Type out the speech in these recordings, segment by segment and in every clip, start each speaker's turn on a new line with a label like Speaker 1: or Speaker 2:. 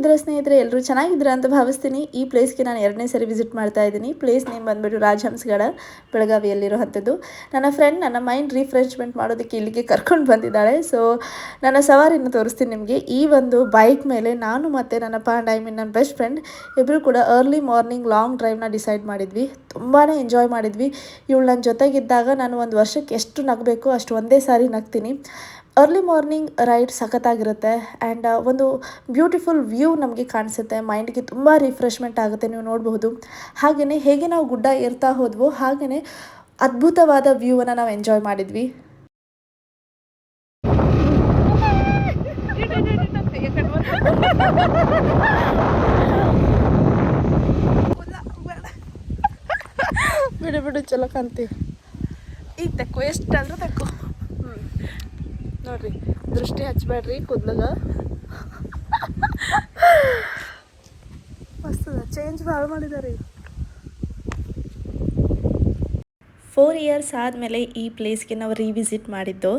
Speaker 1: ಹೇಗಿದ್ರೆ ಸ್ನೇಹಿತರೆ ಎಲ್ಲರೂ ಚೆನ್ನಾಗಿದ್ದೀರಾ ಅಂತ ಭಾವಿಸ್ತೀನಿ. ಈ ಪ್ಲೇಸ್ಗೆ ನಾನು ಎರಡನೇ ಸರಿ ವಿಸಿಟ್ ಮಾಡ್ತಾ ಇದ್ದೀನಿ. ಪ್ಲೇಸ್ ನೇಮ್ ಬಂದ್ಬಿಟ್ಟು ರಾಜಹಂಸಗಡ ಬೆಳಗಾವಿಯಲ್ಲಿರುವಂಥದ್ದು ನನ್ನ ಫ್ರೆಂಡ್ ನನ್ನ ಮೈಂಡ್ ರಿಫ್ರೆಶ್ಮೆಂಟ್ ಮಾಡೋದಕ್ಕೆ ಇಲ್ಲಿಗೆ ಕರ್ಕೊಂಡು ಬಂದಿದ್ದಾಳೆ. ಸೊ ನನ್ನ ಸವಾರಿಯನ್ನು ತೋರಿಸ್ತೀನಿ ನಿಮಗೆ. ಈ ಒಂದು ಬೈಕ್ ಮೇಲೆ ನಾನು ಮತ್ತು ನನ್ನ ಪಾಂಡ ಐ ಮೀನ್ ನನ್ನ ಬೆಸ್ಟ್ ಫ್ರೆಂಡ್ ಇಬ್ಬರು ಕೂಡ ಅರ್ಲಿ ಮಾರ್ನಿಂಗ್ ಲಾಂಗ್ ಡ್ರೈವ್ನ ಡಿಸೈಡ್ ಮಾಡಿದ್ವಿ. ತುಂಬಾ ಎಂಜಾಯ್ ಮಾಡಿದ್ವಿ. ಇವಳು ನನ್ನ ಜೊತೆಗಿದ್ದಾಗ ನಾನು ಒಂದು ವರ್ಷಕ್ಕೆ ಎಷ್ಟು ನಗಬೇಕು, ಅಷ್ಟು ಒಂದೇ ಸಾರಿ ನಗ್ತೀನಿ. ಅರ್ಲಿ ಮಾರ್ನಿಂಗ್ ರೈಡ್ ಸಖತ್ತಾಗಿರುತ್ತೆ ಆ್ಯಂಡ್ ಒಂದು ಬ್ಯೂಟಿಫುಲ್ ವ್ಯೂ ನಮಗೆ ಕಾಣಿಸುತ್ತೆ. ಮೈಂಡ್ಗೆ ತುಂಬ ರಿಫ್ರೆಶ್ಮೆಂಟ್ ಆಗುತ್ತೆ ನೀವು ನೋಡಬಹುದು. ಹಾಗೆಯೇ ಹೇಗೆ ನಾವು ಗುಡ್ಡ ಏರ್ತಾ ಹೋದ್ವೋ ಹಾಗೆಯೇ ಅದ್ಭುತವಾದ ವ್ಯೂವನ್ನು ನಾವು ಎಂಜಾಯ್ ಮಾಡಿದ್ವಿ. ಬಿಡು ಬಿಡು ಚಲೋ ಕಾಣ್ತೀವಿ ಈಗ ತಕ್ಕೋ ಎಷ್ಟು ಅಂದ್ರೆ ತಕ್ಕೋ. ನೋಡ್ರಿ, ದೃಷ್ಟಿ ಹಚ್ಚಬೇಡ್ರಿ ಕೂದ್ಲಾಗ. ಮಸ್ತದ ಚೇಂಜ್ ಭಾಳ ಮಾಡಿದಾರೆ. ಫೋರ್ ಇಯರ್ಸ್ ಆದಮೇಲೆ ಈ ಪ್ಲೇಸ್ಗೆ ನಾವು ರೀವಿಸಿಟ್ ಮಾಡಿದ್ದು.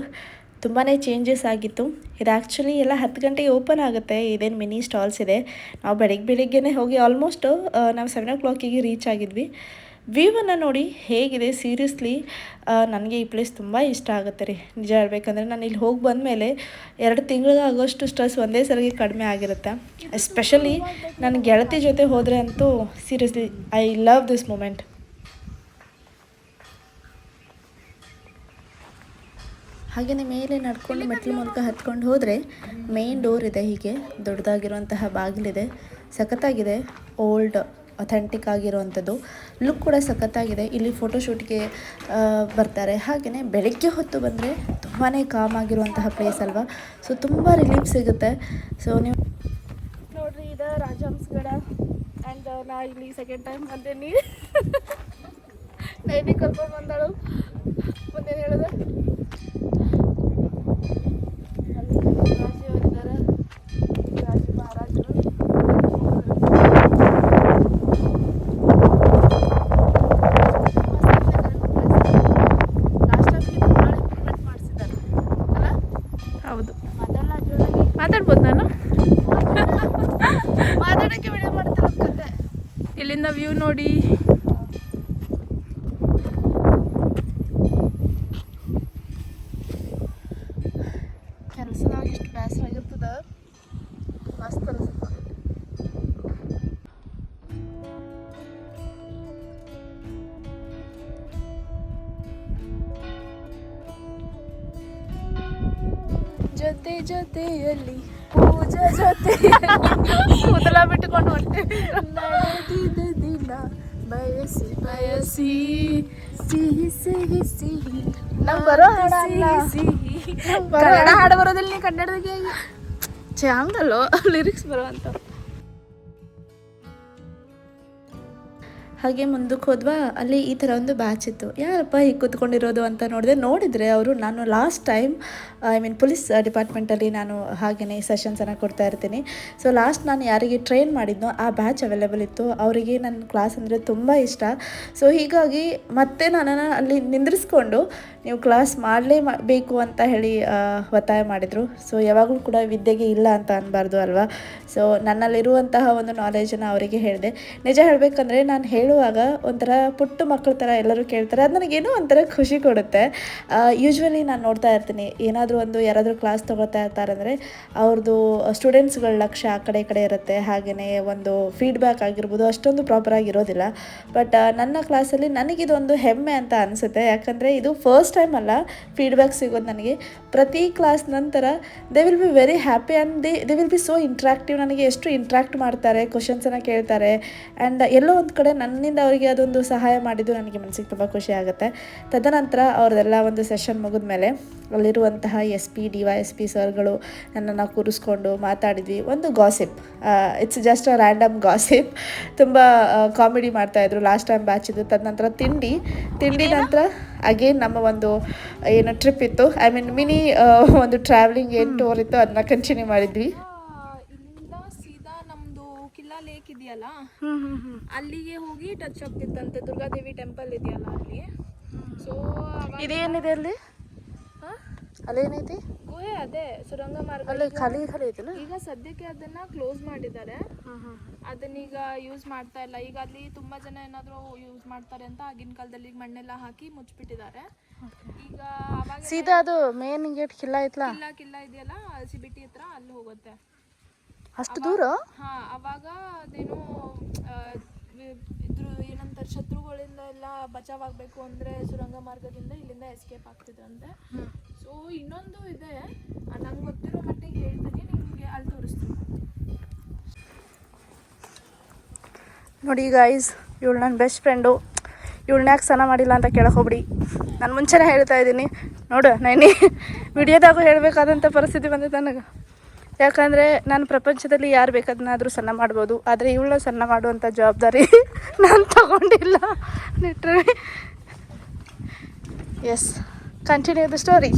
Speaker 1: ತುಂಬಾ ಚೇಂಜಸ್ ಆಗಿತ್ತು. ಇದು ಆ್ಯಕ್ಚುಲಿ ಎಲ್ಲ ಹತ್ತು ಗಂಟೆಗೆ ಓಪನ್ ಆಗುತ್ತೆ. ಇದೇನು ಮಿನಿ ಸ್ಟಾಲ್ಸ್ ಇದೆ. ನಾವು ಬೆಳಿಗ್ಗೆ ಬೆಳಿಗ್ಗೆನೇ ಹೋಗಿ ಆಲ್ಮೋಸ್ಟು ನಾವು ಸೆವೆನ್ ಓ ಕ್ಲಾಕಿಗೆ ರೀಚ್ ಆಗಿದ್ವಿ. ವ್ಯೂವನ್ನು ನೋಡಿ ಹೇಗಿದೆ? ಸೀರಿಯಸ್ಲಿ ನನಗೆ ಈ ಪ್ಲೇಸ್ ತುಂಬ ಇಷ್ಟ ಆಗುತ್ತೆ ರೀ. ನಿಜ ಹೇಳಬೇಕಂದ್ರೆ ನಾನು ಇಲ್ಲಿ ಹೋಗಿ ಬಂದಮೇಲೆ ಎರಡು ತಿಂಗಳಿಗಾಗೋಷ್ಟು ಸ್ಟ್ರೆಸ್ ಒಂದೇ ಸರಿಗೆ ಕಡಿಮೆ ಆಗಿರುತ್ತೆ. ಎಸ್ಪೆಷಲಿ ನನ್ನ ಗೆಳತಿ ಜೊತೆ ಹೋದರೆ ಅಂತೂ seriously I love this moment ಹಾಗೆಯೇ ಮೇಲೆ ನಡ್ಕೊಂಡು ಮೆಟ್ಲು ಮೂಲಕ ಹತ್ಕೊಂಡು ಹೋದರೆ ಮೇನ್ ಡೋರ್ ಇದೆ ಹೀಗೆ. ದೊಡ್ಡದಾಗಿರುವಂತಹ ಬಾಗಿಲಿದೆ. ಸಖತ್ತಾಗಿದೆ. ಓಲ್ಡ್ ಅಥೆಂಟಿಕ್ ಆಗಿರುವಂಥದ್ದು. ಲುಕ್ ಕೂಡ ಸಖತ್ತಾಗಿದೆ. ಇಲ್ಲಿ ಫೋಟೋಶೂಟ್ಗೆ ಬರ್ತಾರೆ. ಹಾಗೆಯೇ ಬೆಳಗ್ಗೆ ಹೊತ್ತು ಬಂದರೆ ತುಂಬಾ ಕಾಮ್ ಆಗಿರುವಂತಹ ಪ್ಲೇಸ್ ಅಲ್ವಾ? ಸೊ ತುಂಬ ರಿಲೀಫ್ ಸಿಗುತ್ತೆ. ಸೊ ನೀವು ನೋಡ್ರಿ, ಇದು ರಾಜಹಂಸಗಡ ಆ್ಯಂಡ್ ನಾ ಇಲ್ಲಿ ಸೆಕೆಂಡ್ ಟೈಮ್ ಬಂದೇನಿ ನೈಟಿ ಕರ್ಕೊಂಡು ಬಂದಾಳು. ಮುಂದೇನು ಹೇಳಿದೆ? ಜೊತೆಯಲ್ಲಿ ಪೂಜಾ ಜೊತೆ
Speaker 2: ಕೂದಲ ಬಿಟ್ಟುಕೊಂಡು
Speaker 1: ನಡೆದಿದ ದಿನ ಬಯಸಿ ಬಯಸಿ ಸಿಹಿ ಸಿಹಿ ಸಿಹಿ ನಾವು ಬರೋ ಸಿಹಿ
Speaker 2: ಕನ್ನಡ ಹಾಡು ಬರೋದಿಲ್ಲ ನೀ ಕನ್ನಡದಾಗೆ ಚಂದಲ್ಲೋ ಲಿರಿಕ್ಸ್ ಬರುವಂತ
Speaker 1: ಹಾಗೆ ಮುಂದಕ್ಕೆ ಹೋದ್ವಾ, ಅಲ್ಲಿ ಈ ಥರ ಒಂದು ಬ್ಯಾಚ್ ಇತ್ತು. ಯಾರಪ್ಪ ಹೀಗೆ ಕೂತ್ಕೊಂಡಿರೋದು ಅಂತ ನೋಡಿದೆ, ನೋಡಿದರೆ ಅವರು ನಾನು last time I mean police ಡಿಪಾರ್ಟ್ಮೆಂಟಲ್ಲಿ ನಾನು ಹಾಗೆಯೇ ಸೆಷನ್ಸನ್ನು ಕೊಡ್ತಾ ಇರ್ತೀನಿ. ಸೊ ಲಾಸ್ಟ್ ನಾನು ಯಾರಿಗೆ ಟ್ರೈನ್ ಮಾಡಿದ್ನೋ ಆ ಬ್ಯಾಚ್ ಅವೈಲೇಬಲ್ ಇತ್ತು. ಅವರಿಗೆ ನನ್ನ ಕ್ಲಾಸ್ ಅಂದರೆ ತುಂಬ ಇಷ್ಟ. ಸೊ ಹೀಗಾಗಿ ಮತ್ತೆ ನನ್ನನ್ನು ಅಲ್ಲಿ ನಿಂದ್ರಿಸ್ಕೊಂಡು ನೀವು ಕ್ಲಾಸ್ ಮಾಡಲೇಬೇಕು ಅಂತ ಹೇಳಿ ಒತ್ತಾಯ ಮಾಡಿದರು. ಸೊ ಯಾವಾಗಲೂ ಕೂಡ ವಿದ್ಯೆಗೆ ಇಲ್ಲ ಅಂತ ಅನ್ಬಾರ್ದು ಅಲ್ವಾ? ಸೊ ನನ್ನಲ್ಲಿರುವಂತಹ ಒಂದು ನಾಲೆಜನ್ನು ಅವರಿಗೆ ಹೇಳಿದೆ. ನಿಜ ಹೇಳಬೇಕಂದ್ರೆ ನಾನು ಹೇಳುವಾಗ ಒಂಥರ ಪುಟ್ಟ ಮಕ್ಕಳ ಥರ ಎಲ್ಲರೂ ಕೇಳ್ತಾರೆ. ಅದು ನನಗೇನೋ ಒಂಥರ ಖುಷಿ ಕೊಡುತ್ತೆ. ಯೂಶ್ವಲಿ ನಾನು ನೋಡ್ತಾ ಇರ್ತೀನಿ. ಏನಾದರೂ ಒಂದು ಯಾರಾದರೂ ಕ್ಲಾಸ್ ತೊಗೊಳ್ತಾ ಇರ್ತಾರೆ ಅಂದರೆ ಅವ್ರದ್ದು ಸ್ಟೂಡೆಂಟ್ಸ್ಗಳ ಲಕ್ಷ್ಯ ಆ ಕಡೆ ಈ ಕಡೆ ಇರುತ್ತೆ. ಹಾಗೆಯೇ ಒಂದು ಫೀಡ್ಬ್ಯಾಕ್ ಆಗಿರ್ಬೋದು. ಅಷ್ಟೊಂದು ಪ್ರಾಪರಾಗಿ ಇರೋದಿಲ್ಲ ಬಟ್ ನನ್ನ ಕ್ಲಾಸಲ್ಲಿ ನನಗಿದೊಂದು ಹೆಮ್ಮೆ ಅಂತ ಅನಿಸುತ್ತೆ. ಯಾಕಂದರೆ ಇದು ಫಸ್ಟ್ ಟೈಮ್ ಅಲ್ಲ. ಫೀಡ್ಬ್ಯಾಕ್ ಸಿಗೋದು ನನಗೆ. ಪ್ರತಿ ಕ್ಲಾಸ್ ನಂತರ they will be very happy and they they will be so interactive ನನಗೆ ಎಷ್ಟು ಇಂಟ್ರಾಕ್ಟ್ ಮಾಡ್ತಾರೆ ಕ್ವಶನ್ಸನ್ನು ಕೇಳ್ತಾರೆ. ಆ್ಯಂಡ್ ಎಲ್ಲೋ ಒಂದು ಕಡೆ ನನ್ನಿಂದ ಅವರಿಗೆ ಅದೊಂದು ಸಹಾಯ ಮಾಡಿದ್ದು ನನಗೆ ಮನಸ್ಸಿಗೆ ತುಂಬ ಖುಷಿ ಆಗುತ್ತೆ. ತದನಂತರ ಅವ್ರದ್ದೆಲ್ಲ ಒಂದು ಸೆಷನ್ ಮುಗಿದ್ಮೇಲೆ ಅಲ್ಲಿರುವಂತಹ S P D Y S P ಸರ್ಗಳು ನನ್ನನ್ನು ಕೂರಿಸ್ಕೊಂಡು ಮಾತಾಡಿದ್ವಿ. ಒಂದು gossip it's just a random gossip ತುಂಬ ಕಾಮಿಡಿ ಮಾಡ್ತಾಯಿದ್ರು ಲಾಸ್ಟ್ ಟೈಮ್ ಬ್ಯಾಚ್ ಇದ್ದು. ತದನಂತರ ತಿಂಡಿ. ತಿಂಡಿ ನಂತರ ಅಗೇನ್ ನಮ್ಮ ಒಂದು ಏನು ಟ್ರಿಪ್ ಇತ್ತು. ಐ ಮೀನ್ ಮಿನಿ ಒಂದು ಟ್ರಾವೆಲಿಂಗ್ ಏನು ಟೂರ್ ಇತ್ತು. ಅದನ್ನ ಕಂಟಿನ್ಯೂ ಮಾಡಿದ್ವಿ.
Speaker 2: ನಮ್ದು ಕಿಲ್ಲಾ ಲೇಕ್ ಇದೆಯಲ್ಲ ಅಲ್ಲಿಗೆ ಹೋಗಿ ಟಚ್ ಆಗ್ತಿತ್ತಂತೆ ದುರ್ಗಾದೇವಿ ಟೆಂಪಲ್ ಇದೆಯಲ್ಲ ಅಲ್ಲಿ. ಸೊ
Speaker 1: ಇದೇನಿದೆ ಅಲ್ಲಿ? ಅಲ್ಲೇನೈತಿ?
Speaker 2: ಗುಹೆ ಅದೇ ಸುರಂಗ ಮಾರ್ಗ
Speaker 1: ಅಲ್ಲಿ ಖಾಲಿ ಖಾಲಿ ಐತಿಲ್ಲ
Speaker 2: ಈಗ ಸದ್ಯಕ್ಕೆ ಅದನ್ನ ಕ್ಲೋಸ್ ಮಾಡಿದ್ದಾರೆ. ಅದನ್ನೀಗ ಯೂಸ್ ಮಾಡ್ತಾ ಇಲ್ಲ. ಈಗ ಅಲ್ಲಿ ತುಂಬಾ ಜನ ಏನಾದ್ರು ಯೂಸ್ ಮಾಡ್ತಾರೆ ಅಂತ ಆಗಿನ ಕಾಲದಲ್ಲಿ ಈಗ ಮಣ್ಣೆಲ್ಲ ಹಾಕಿ ಮುಚ್ಚಿಬಿಟ್ಟಿದ್ದಾರೆ. ಈಗ ಅವಾಗ
Speaker 1: ಸೀದಾ ಅದು ಮೇನ್ ಗೇಟ್ ಕಿಲ್ಲ ಐತ್ಲಾ?
Speaker 2: ಕಿಲ್ಲ ಕಿಲ್ಲ ಇದೆಯಲ್ಲ ಸಿಬಿಟಿ ಹತ್ರ ಅಲ್ಲಿ ಹೋಗುತ್ತೆ.
Speaker 1: ಅಷ್ಟು ದೂರ?
Speaker 2: ಹಾ ಅವಾಗ ಅದೇನೋ ಇದ್ರ ಏನಂತಾರೆ ಶತ್ರುಗಳಿಂದ ಎಲ್ಲ ಬಚಾವ್ ಆಗ್ಬೇಕು ಅಂದ್ರೆ ಸುರಂಗ ಮಾರ್ಗದಿಂದ ಇಲ್ಲಿಂದ ಎಸ್ಕೇಪ್ ಆಗ್ತಿದ್ರಂತೆ ಸೊ ಇನ್ನೊಂದು ಇದೆ. ನಂಗೆ ಗೊತ್ತಿರೋ ಮಟ್ಟಿಗೆ ಹೇಳ್ತೀನಿ ನಿಮಗೆ ಅಲ್ಲಿ ತೋರಿಸ್ತೀನಿ.
Speaker 1: ನೋಡಿ ಗೈಸ್ ಇವಳು ನನ್ನ ಬೆಸ್ಟ್ ಫ್ರೆಂಡು ಇವಳು ಯಾಕೆ ಸ್ನಾನ ಮಾಡಿಲ್ಲ ಅಂತ ಕೇಳಕ್ಕೆ ಹೋಗ್ಬಿಡಿ. ನಾನು ಮುಂಚೆನೇ ಹೇಳ್ತಾ ಇದ್ದೀನಿ. ನೋಡು ನೈನಿ ವಿಡಿಯೋದಾಗೂ ಹೇಳಬೇಕಾದಂಥ ಪರಿಸ್ಥಿತಿ ಬಂದಿದೆ ನನಗೆ. ಯಾಕಂದರೆ ನಾನು ಪ್ರಪಂಚದಲ್ಲಿ ಯಾರು ಬೇಕಾದನ್ನಾದರೂ ಸಣ್ಣ ಮಾಡ್ಬೋದು ಆದರೆ ಇವಳನ್ನ ಸಣ್ಣ ಮಾಡುವಂಥ ಜವಾಬ್ದಾರಿ ನಾನು ತಗೊಂಡಿಲ್ಲ. Literally yes continue the story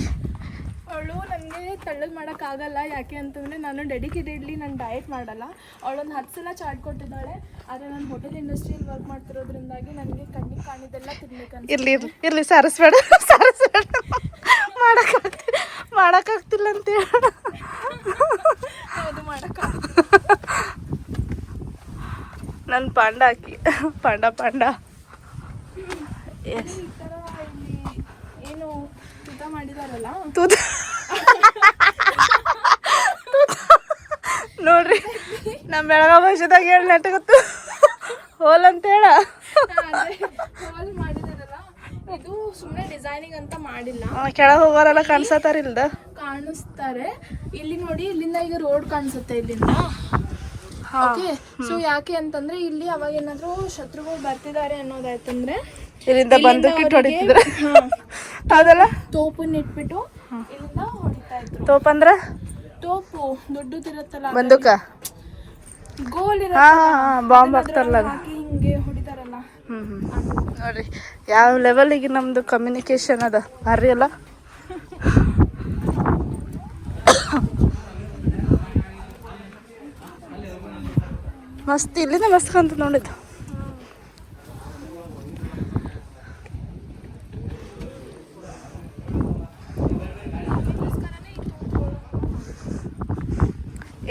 Speaker 2: ಅವಳು ನನಗೆ ತಳ್ಳಗೆ ಮಾಡೋಕ್ಕಾಗಲ್ಲ ಯಾಕೆ ಅಂತಂದರೆ ನಾನು ಡೆಡಿಕೇಟೆಡ್ಲಿ ನಾನು ಡಯಟ್ ಮಾಡಲ್ಲ. ಅವಳೊಂದು ಹತ್ತು ಸಲ ಚಾಟ್ ಕೊಟ್ಟಿದ್ದಾಳೆ ಆದರೆ ನಾನು ಹೋಟೆಲ್ ಇಂಡಸ್ಟ್ರಿಯಲ್ಲಿ ವರ್ಕ್ ಮಾಡ್ತಿರೋದ್ರಿಂದಾಗಿ ನನಗೆ ಕಣ್ಣಿಗೆ ಕಾಣಿದೆಲ್ಲ ತಿನ್ಬೇಕಂತ
Speaker 1: ಇರಲಿ ಇರಲಿ ಇರಲಿ ಸಾರಿಸ್ಬೇಡ ಸಾರಿಸ್ಬೇಡ. ಮಾಡೋಕ್ಕಾಗ್ತಿಲ್ಲ ಮಾಡೋಕ್ಕಾಗ್ತಿಲ್ಲ ಅಂತ ಹೇಳ
Speaker 2: ಅದು ಮಾಡೋಕ್ಕಾಗಲ್ಲ
Speaker 1: ನನ್ನ ಪಾಂಡ ಹಾಕಿ ಪಾಂಡ ಪಾಂಡ. ಎಸ್
Speaker 2: ಇಲ್ಲಿ ಏನು ತೂತ ಮಾಡಿದಾರಲ್ಲ?
Speaker 1: ತೂತ. ನೋಡ್ರಿ ನಮ್ಮ ಬೆಳಗಾವಿ ಭಾಷೆದಾಗ ಹೇಳಿ ನೆಟ್ಟಗತ್ತು ಹೋಲ್ ಅಂತ ಹೇಳ.
Speaker 2: ಇದು ಸುಮ್ಮನೆ ಡಿಸೈನಿಂಗ್ ಅಂತ ಮಾಡಿಲ್ಲ.
Speaker 1: ಕೆಳಗೆ ಹೋಗೋರೆಲ್ಲ ಕಾಣಿಸತ್ತಾರಿಲ್ದ
Speaker 2: ಕಾಣಿಸ್ತಾರೆ. ಇಲ್ಲಿ ನೋಡಿ ಇಲ್ಲಿಂದ ಈಗ ರೋಡ್ ಕಾಣಿಸುತ್ತೆ ಇಲ್ಲಿಂದ. ಓಕೆ ಸೊ ಯಾಕೆ ಅಂತಂದ್ರೆ ಇಲ್ಲಿ ಅವಾಗ ಏನಾದ್ರು ಶತ್ರುಗಳು ಬರ್ತಿದ್ದಾರೆ ಅನ್ನೋದಾಯ್ತಂದ್ರೆ
Speaker 1: ಇಲ್ಲಿಂದ ಬಂದು ಕಿಟ್ ಹೊಡಿತಿದ್ರ. ಅದಲ್ಲ?
Speaker 2: ತೋಪನ್ನ ಇಟ್ಬಿಟ್ಟು ಇಲ್ಲಿಂದ ಹೊಡಿತಾ ಇದ್ರು.
Speaker 1: ತೋಪಂದ್ರ
Speaker 2: ತೋಪು ದೊಡ್ಡದಿರತ್ತಲ್ಲ
Speaker 1: ಬಂದೂಕ?
Speaker 2: ಗೋಲ್
Speaker 1: ಬಾಂಬ್ ಹಾಕ್ತಾರಲ್ಲ
Speaker 2: ಹಿಂಗೆ ಹೊಡಿತಾರಲ್ಲ.
Speaker 1: ನೋಡ್ರಿ ಯಾವ ಲೆವೆಲಿಗೆ ನಮ್ದು ಕಮ್ಯುನಿಕೇಶನ್ ಅದ? ಭಾರಿ ಅಲ್ಲ? ಮಸ್ತ್ ಇಲ್ಲಿಂದ ಮಸ್ತ್ ಕಾಣ್ತದ ನೋಡಿದ್ದು.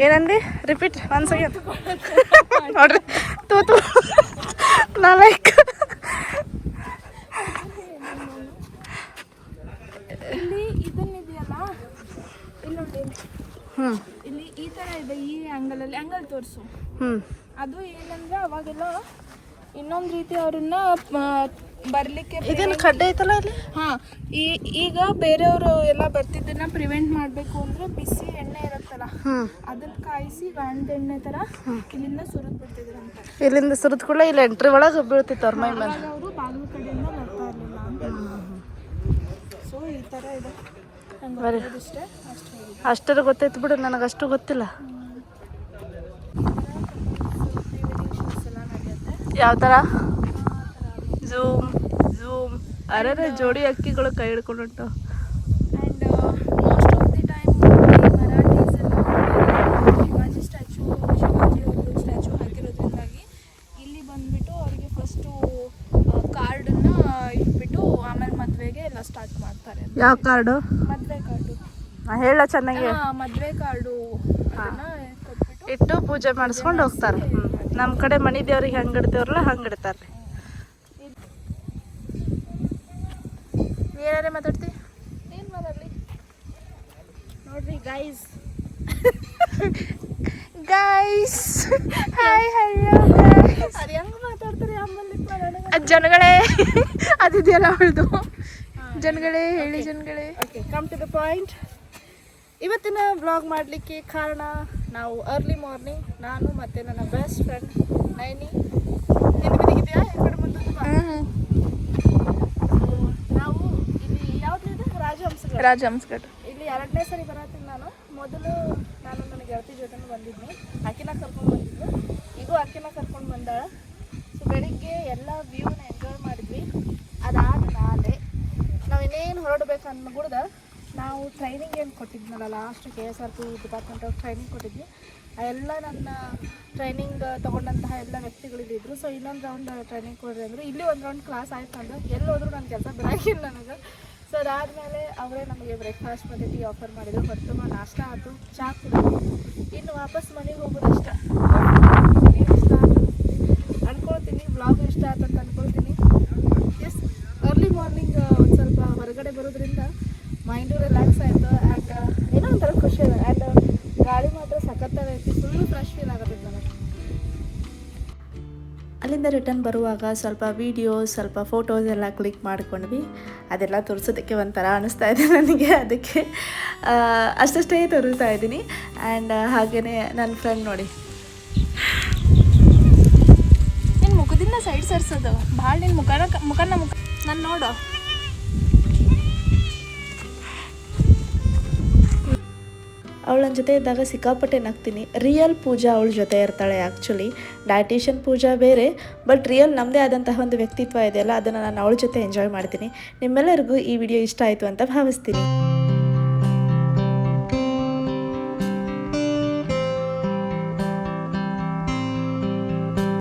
Speaker 1: ಏನಂದಿ? ರಿಪೀಟ್ ಒನ್ ಸೆಕೆಂಡ್ ನೋಡ್ರಿ. ತೂತು ನಾ ಲೈಕ್ ಹ್ಞೂ
Speaker 2: ಇಲ್ಲಿ ಈ ತರ ಇದೆ ಈ ಆಂಗಲ್ ಅಲ್ಲಿ ಆಂಗಲ್ ತೋರಿಸು.
Speaker 1: ಹ್ಞೂ
Speaker 2: ಅದು ಏನಂದ್ರೆ ಅವಾಗೆಲ್ಲ ಇನ್ನೊಂದು ರೀತಿ ಅವ್ರನ್ನ ಬರ್ಲಿಕ್ಕೆ
Speaker 1: ಇದೇನು ಕಡ್ಡೆ ಐತಲ್ಲ ಇಲ್ಲಿ
Speaker 2: ಹಾ ಈ ಈಗ ಬೇರೆಯವರು ಎಲ್ಲ ಬರ್ತಿದ್ದನ್ನ ಪ್ರಿವೆಂಟ್ ಮಾಡಬೇಕು ಅಂದ್ರೆ ಬಿಸಿ ಎಣ್ಣೆ ಇರತ್ತಲ್ಲ ಅದನ್ನ ಕಾಯಿಸಿ ಗಾಣದ ಎಣ್ಣೆ ತರ ಇಲ್ಲಿಂದ ಸುರಿದ್ ಅಂತ.
Speaker 1: ಇಲ್ಲಿಂದ ಸುರಿದ್ ಕೂಡ ಇಲ್ಲಿ ಎಂಟ್ರಿ ಒಳಗೆ ಬೀಳ್ತಿತ್ತು ಅವ್ರ ಮೈ ಮೇಲೆ.
Speaker 2: ಅವರು ಬಾಗಿಲು ಕಡೆಯಿಂದ ಬರ್ತಾ ಇರಲಿಲ್ಲ ಅಂತ ಸೊ ಈ ತರ ಇದೆ. ಅಷ್ಟೇ
Speaker 1: ಅಷ್ಟರ ಗೊತ್ತಾಯ್ತು ಬಿಡು ನನಗೆ ಅಷ್ಟು ಗೊತ್ತಿಲ್ಲ ಯಾವ ಥರ ಝೂಮ್ ಝೂಮ್ ಅರೆ ಜೋಡಿ ಅಕ್ಕಿಗಳು ಕೈ ಹಿಡ್ಕೊಂಡು ಹೊಂಟವು.
Speaker 2: And most of the time Marathis ಎಲ್ಲ ಶಿವಾಜಿ ಸ್ಟ್ಯಾಚು ಶಿವಾಜಿ ಅವ್ರದ್ದು ಸ್ಟ್ಯಾಚು ಹಾಕಿರೋದ್ರಿಂದಾಗಿ ಇಲ್ಲಿ ಬಂದ್ಬಿಟ್ಟು ಅವರಿಗೆ ಫಸ್ಟು ಕಾರ್ಡನ್ನು ಇಟ್ಬಿಟ್ಟು ಆಮೇಲೆ ಮದುವೆಗೆ ಎಲ್ಲ ಸ್ಟಾರ್ಟ್ ಮಾಡ್ತಾರೆ.
Speaker 1: ಯಾವ ಕಾರ್ಡು?
Speaker 2: ಮದುವೆ ಕಾರ್ಡು.
Speaker 1: ಹೇಳ ಚೆನ್ನಾಗಿ.
Speaker 2: ಮದುವೆ ಕಾರ್ಡು
Speaker 1: ಇಟ್ಟು ಪೂಜೆ ಮಾಡಿಸ್ಕೊಂಡು ಹೋಗ್ತಾರೆ. ನಮ್ಮ ಕಡೆ ಮನಿ ದೇವ್ರಿಗೆ ಹೆಂಗೆ ಇಡ್ತೇವ್ರಲ್ಲ ಹಂಗೆ ಇಡ್ತಾರೆ ರೀ ಏನಾರೇ ಮಾತಾಡ್ತಿ?
Speaker 2: ಏನು ಮಾತಾಡಲಿ.
Speaker 1: ನೋಡ್ರಿ ಗೈಸ್ ಗೈಸ್ ಹಾಯ್ ಹಲೋ
Speaker 2: ಅದು ಹೆಂಗೆ ಮಾತಾಡ್ತಾರೆ ಆಮೇಲೆ
Speaker 1: ಜನಗಳೇ. ಅದಿದೆಯಲ್ಲ ಅವಳದು. ಜನಗಳೇ ಹೇಳಿ. ಜನಗಳೇ. Okay come to the point ಇವತ್ತಿನ ಬ್ಲಾಗ್ ಮಾಡಲಿಕ್ಕೆ ಕಾರಣ ನಾವು ಅರ್ಲಿ ಮಾರ್ನಿಂಗ್ ನಾನು ಮತ್ತು ನನ್ನ ಬೆಸ್ಟ್ ಫ್ರೆಂಡ್ ನೈನಿ. ಹಿಂದೆ ಬಿದ್ದಿದೆಯಾ ಈ ಕಡೆ ಮುಂದೆ. ನಾವು ಇಲ್ಲಿ ಯಾವ್ದು ರಾಜಹಂಸ
Speaker 2: ರಾಜಹಂಸ್ಗಡ್
Speaker 1: ಇಲ್ಲಿ ಎರಡನೇ ಸರಿ ಬರತ್ತೀನಿ ನಾನು. ಮೊದಲು ನಾನು ನನ್ನ ಗೆಳತಿ ಜೊತೆ ಬಂದಿದ್ನಿ. ಅಕ್ಕಿನ ಕರ್ಕೊಂಡು ಬಂದಿದ್ದು ಈಗೂ ಅಕ್ಕಿನ ಕರ್ಕೊಂಡು ಬಂದಾಳ. ಸೊ ಬೆಳಿಗ್ಗೆ ಎಲ್ಲ ವ್ಯೂನ ಎಂಜಾಯ್ ಮಾಡಿದ್ವಿ. ಅದಾದ ಮೇಲೆ ನಾವು ಇನ್ನೇನು ಹೊರಡ್ಬೇಕು ಅನ್ಗುಡ್ದ ನಾವು ಟ್ರೈನಿಂಗ್ ಏನು ಕೊಟ್ಟಿದ್ನಲ್ಲ last K S R P department ಅವ್ರು ಟ್ರೈನಿಂಗ್ ಕೊಟ್ಟಿದ್ವಿ. ಎಲ್ಲ ನನ್ನ ಟ್ರೈನಿಂಗ್ ತೊಗೊಂಡಂತಹ ಎಲ್ಲ ವ್ಯಕ್ತಿಗಳಿದ್ರು. ಸೊ ಇನ್ನೊಂದು ರೌಂಡ್ ಟ್ರೈನಿಂಗ್ ಕೊಡ್ರಿ ಅಂದರು. ಇಲ್ಲಿ ಒಂದು ರೌಂಡ್ ಕ್ಲಾಸ್ ಆಯ್ತು ಅಂದ್ರೆ. ಎಲ್ಲೋದ್ರೂ ನನ್ನ ಕೆಲಸ ಬರಾಗಿಲ್ಲ ನನಗೆ. ಸೊ ಅದಾದಮೇಲೆ ಅವರೇ ನಮಗೆ ಬ್ರೇಕ್ಫಾಸ್ಟ್ ಟೀ ಆಫರ್ ಮಾಡಿದ್ರು. ಹೊರತು ನಾಷ್ಟ ಆಯಿತು ಚಾ ಕುಡಿದು. ಇನ್ನು ವಾಪಸ್ ಮನೆಗೆ ಹೋಗೋದಷ್ಟ. ಅಲ್ಲಿಂದ ರಿಟರ್ನ್ ಬರುವಾಗ ಸ್ವಲ್ಪ ವೀಡಿಯೋಸ್ ಸ್ವಲ್ಪ ಫೋಟೋಸ್ ಎಲ್ಲ ಕ್ಲಿಕ್ ಮಾಡ್ಕೊಂಡ್ವಿ. ಅದೆಲ್ಲ ತೋರಿಸೋದಕ್ಕೆ ಒಂಥರ ಅನ್ನಿಸ್ತಾ ಇದೆ ನನಗೆ. ಅದಕ್ಕೆ ಅಷ್ಟಷ್ಟೇ ತೋರಿಸ್ತಾ ಇದ್ದೀನಿ. ಆ್ಯಂಡ್ ಹಾಗೆಯೇ ನನ್ನ ಫ್ರೆಂಡ್ ನೋಡಿ.
Speaker 2: ನಿನ್ನ ಮುಖದಿಂದ ಸೈಡ್ ಸರ್ಸೋದು. ಭಾಳ ನಿನ್ನ ಮುಖನ ಮುಖನ ಮುಖ ನಾನು ನೋಡು.
Speaker 1: ಅವಳ ಜೊತೆ ಇದ್ದಾಗ ಸಿಕ್ಕಾಪಟ್ಟೆ ನಗ್ತೀನಿ. ರಿಯಲ್ ಪೂಜಾ ಅವಳ ಜೊತೆ ಇರ್ತಾಳೆ ಆ್ಯಕ್ಚುಲಿ ಡಯಟಿಷಿಯನ್ ಪೂಜಾ ಬೇರೆ ಬಟ್ ರಿಯಲ್ ನಮ್ಮದೇ ಆದಂತಹ ಒಂದು ವ್ಯಕ್ತಿತ್ವ ಇದೆಯಲ್ಲ, ಅದನ್ನು ನಾನು ಅವಳ ಜೊತೆ ಎಂಜಾಯ್ ಮಾಡ್ತೀನಿ. ನಿಮ್ಮೆಲ್ಲರಿಗೂ ಈ ವಿಡಿಯೋ ಇಷ್ಟ ಆಯಿತು ಅಂತ ಭಾವಿಸ್ತೀನಿ.